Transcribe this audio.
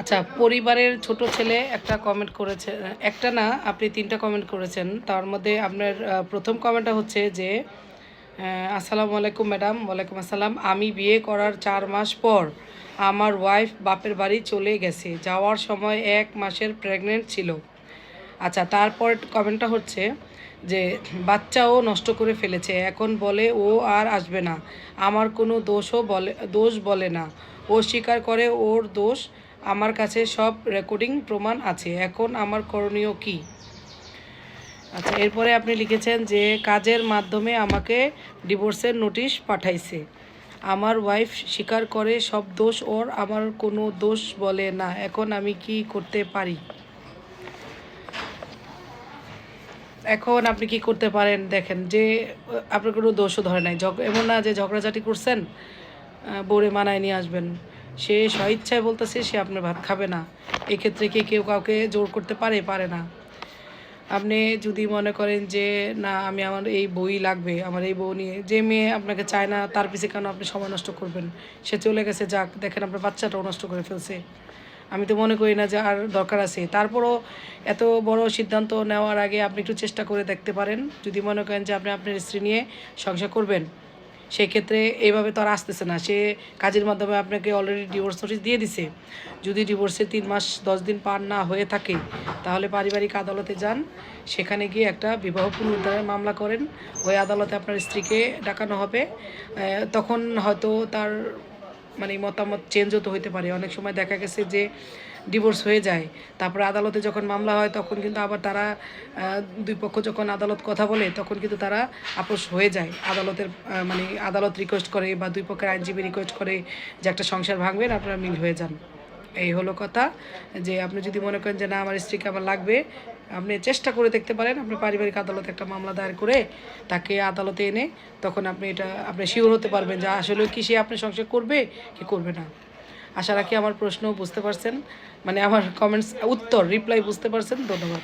আচ্ছা পরিবারের ছোট ছেলে একটা কমেন্ট করেছে, একটা না, আপনি তিনটা কমেন্ট করেছেন। তার মধ্যে আপনার প্রথম কমেন্টটা হচ্ছে যে আসসালামু আলাইকুম ম্যাডাম ওয়ালাইকুম আসসালাম। আমি বিয়ে করার চার মাস পর আমার ওয়াইফ বাপের বাড়ি চলে গেছে। যাওয়ার সময় এক মাসের প্রেগনেন্ট ছিল। আচ্ছা তারপর কমেন্টটা হচ্ছে যে, বাচ্চাও নষ্ট করে ফেলেছে। এখন বলে ও আর আসবে না। আমার কোনো দোষও বলে, দোষ বলে না। ও স্বীকার করে ওর দোষ আমার কাছে সব রেকর্ডিং প্রমাণ আছে। এখন আমার করণীয় কী? আচ্ছা এরপরে আপনি লিখেছেন যে, কাজের মাধ্যমে আমাকে ডিভোর্সের নোটিশ পাঠাইছে। আমার ওয়াইফ স্বীকার করে সব দোষ, ওর আমার কোনো দোষ বলে না। এখন আমি কি করতে পারি? এখন আপনি কি করতে পারেন? দেখেন যে, আপনার কোনো দোষও ধরে নাই। এমন না যে ঝগড়াঝাটি করছেন বউরে মানায় নিয়ে আসবেন। সে স্বইচ্ছায় বলতেছে, সে আপনার ভাত খাবে না। এক্ষেত্রে কি কেউ কাউকে জোর করতে পারে? পারে না। আপনি যদি মনে করেন যে, না, আমি আমার এই বই লাগবে, আমার এই বউ নিয়ে, যে মেয়ে আপনাকে চায় না, তার পিছে কেন আপনি সময় নষ্ট করবেন? সে চলে গেছে, যাক, দেখেন আপনার বাচ্চাটাও নষ্ট করে ফেলছে। আমি তো মনে করি না যে আর দরকার আছে। তারপরও এত বড় সিদ্ধান্ত নেওয়ার আগে আপনি একটু চেষ্টা করে দেখতে পারেন। যদি মনে করেন যে আপনি আপনার স্ত্রী নিয়ে সংসার করবেন সেক্ষেত্রে এইভাবে তো আর আসতেছে না। সে কাজের মাধ্যমে আপনাকে অলরেডি ডিভোর্স নোটিস দিয়ে দিছে। যদি ডিভোর্সে তিন মাস, দশ দিন পার না হয়ে থাকে, তাহলে পারিবারিক আদালতে যান। সেখানে গিয়ে একটা বিবাহ পুনরুদ্ধারের মামলা করেন। ওই আদালতে আপনার স্ত্রীকে ডাকানো হবে। তখন হয়তো তার মানে মতামত চেঞ্জও তো হইতে পারে। অনেক সময় দেখা গেছে যে ডিভোর্স হয়ে যায়, তারপরে আদালতে যখন মামলা হয় তখন কিন্তু আবার তারা দুই পক্ষ যখন আদালত কথা বলে তখন কিন্তু তারা আপোষ হয়ে যায়। আদালতের মানে আদালত রিকোয়েস্ট করে বা দুই পক্ষের আইনজীবী রিকোয়েস্ট করে যে একটা সংসার ভাঙবেন, আপনারা মিল হয়ে যান। এই হলো কথা, যে আপনি যদি মনে করেন যে না, আমার স্ত্রীকে আমার লাগবে, আপনি চেষ্টা করে দেখতে পারেন আপনি পারিবারিক আদালতে একটা মামলা দায়ের করে তাকে আদালতে এনে তখন আপনি এটা, আপনি শিওর হতে পারবেন যে আসলে কি সে আপনি সংসার করবে, কি করবে না। আশা রাখি আমার প্রশ্ন বুঝতে পারছেন মানে আমার কমেন্টস উত্তর রিপ্লাই বুঝতে পারছেন, ধন্যবাদ।